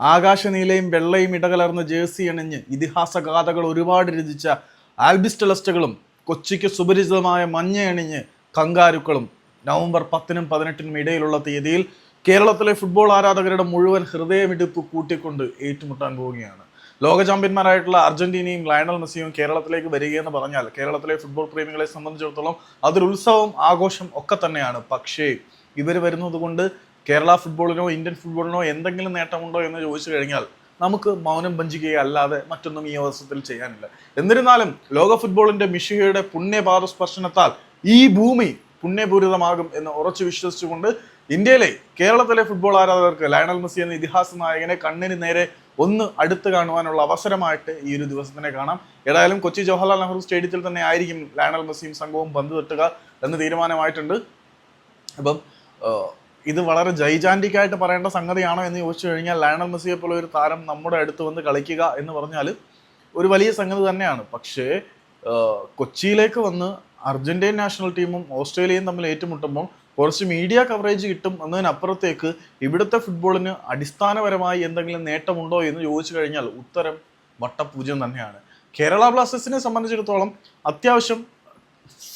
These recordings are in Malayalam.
ആകാശനീലയും വെള്ളയും ഇടകലർന്ന ജേഴ്സി അണിഞ്ഞ് ഇതിഹാസ ഗാഥകൾ ഒരുപാട് രചിച്ച ആൽബിസ്റ്റലസ്റ്റുകളും കൊച്ചിക്ക് സുപരിചിതമായ മഞ്ഞ അണിഞ്ഞ് കങ്കാരുക്കളും നവംബർ പത്തിനും പതിനെട്ടിനും ഇടയിലുള്ള തീയതിയിൽ കേരളത്തിലെ ഫുട്ബോൾ ആരാധകരുടെ മുഴുവൻ ഹൃദയമിടിപ്പ് കൂട്ടിക്കൊണ്ട് ഏറ്റുമുട്ടാൻ പോവുകയാണ്. ലോക ചാമ്പ്യന്മാരായിട്ടുള്ള അർജന്റീനയും ലയണൽ മെസ്സിയും കേരളത്തിലേക്ക് വരികയെന്ന് പറഞ്ഞാൽ കേരളത്തിലെ ഫുട്ബോൾ പ്രേമികളെ സംബന്ധിച്ചിടത്തോളം അതൊരു ഉത്സവം ആഘോഷം ഒക്കെ തന്നെയാണ്. പക്ഷേ ഇവർ വരുന്നത് കൊണ്ട് കേരള ഫുട്ബോളിനോ ഇന്ത്യൻ ഫുട്ബോളിനോ എന്തെങ്കിലും നേട്ടമുണ്ടോ എന്ന് ചോദിച്ചു കഴിഞ്ഞാൽ നമുക്ക് മൗനം ഭഞ്ചിക്കുകയല്ലാതെ മറ്റൊന്നും ഈ അവസരത്തിൽ ചെയ്യാനില്ല. എന്നിരുന്നാലും ലോക ഫുട്ബോളിന്റെ മിഷികയുടെ പുണ്യപാദ സ്പർശനത്താൽ ഈ ഭൂമി പുണ്യപൂരിതമാകും എന്ന് ഉറച്ചു വിശ്വസിച്ചുകൊണ്ട് ഇന്ത്യയിലെ കേരളത്തിലെ ഫുട്ബോൾ ആരാധകർക്ക് ലയണൽ മെസ്സി എന്ന ഇതിഹാസ നായകനെ കണ്ണിന് നേരെ ഒന്ന് അടുത്ത് കാണുവാനുള്ള അവസരമായിട്ട് ഈ ഒരു ദിവസത്തിനെ കാണാം. ഏതായാലും കൊച്ചി ജവഹർലാൽ നെഹ്റു സ്റ്റേഡിയത്തിൽ തന്നെ ആയിരിക്കും ലയണൽ മെസ്സിയും സംഘവും പന്ത് തട്ടുക എന്ന് തീരുമാനമായിട്ടുണ്ട്. അപ്പം ഇത് വളരെ ജൈജാന്റിക്കായിട്ട് പറയേണ്ട സംഗതിയാണോ എന്ന് ചോദിച്ചു കഴിഞ്ഞാൽ ലയണൽ മെസ്സിയെ പോലെ ഒരു താരം നമ്മുടെ അടുത്ത് വന്ന് കളിക്കുക എന്ന് പറഞ്ഞാൽ ഒരു വലിയ സംഗതി തന്നെയാണ്. പക്ഷേ കൊച്ചിയിലേക്ക് വന്ന് അർജന്റീൻ നാഷണൽ ടീമും ഓസ്ട്രേലിയയും തമ്മിൽ ഏറ്റുമുട്ടുമ്പോൾ കുറച്ച് മീഡിയ കവറേജ് കിട്ടും എന്നതിനപ്പുറത്തേക്ക് ഇവിടുത്തെ ഫുട്ബോളിന് അടിസ്ഥാനപരമായി എന്തെങ്കിലും നേട്ടമുണ്ടോ എന്ന് ചോദിച്ചു കഴിഞ്ഞാൽ ഉത്തരം വട്ടപൂജ്യം തന്നെയാണ്. കേരള ബ്ലാസ്റ്റേഴ്സിനെ സംബന്ധിച്ചിടത്തോളം അത്യാവശ്യം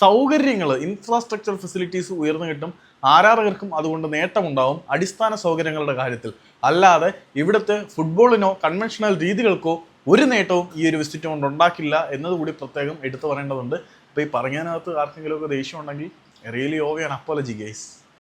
സൗകര്യങ്ങൾ ഇൻഫ്രാസ്ട്രക്ചർ ഫെസിലിറ്റീസ് ഉയർന്നു കിട്ടും. ആരാധകർക്കും അതുകൊണ്ട് നേട്ടമുണ്ടാവും അടിസ്ഥാന സൗകര്യങ്ങളുടെ കാര്യത്തിൽ. അല്ലാതെ ഇവിടുത്തെ ഫുട്ബോളിനോ കൺവെൻഷണൽ രീതികൾക്കോ ഒരു നേട്ടവും ഈ ഒരു വിസിറ്റ് കൊണ്ട് ഉണ്ടാക്കില്ല എന്നതുകൂടി പ്രത്യേകം എടുത്തു പറയേണ്ടതുണ്ട്. അപ്പോൾ ഈ പറഞ്ഞതിനകത്ത് ആർക്കെങ്കിലുമൊക്കെ ദേഷ്യം ഉണ്ടെങ്കിൽ റിയലി ഓവർ അപ്പോളജി ഗൈസ്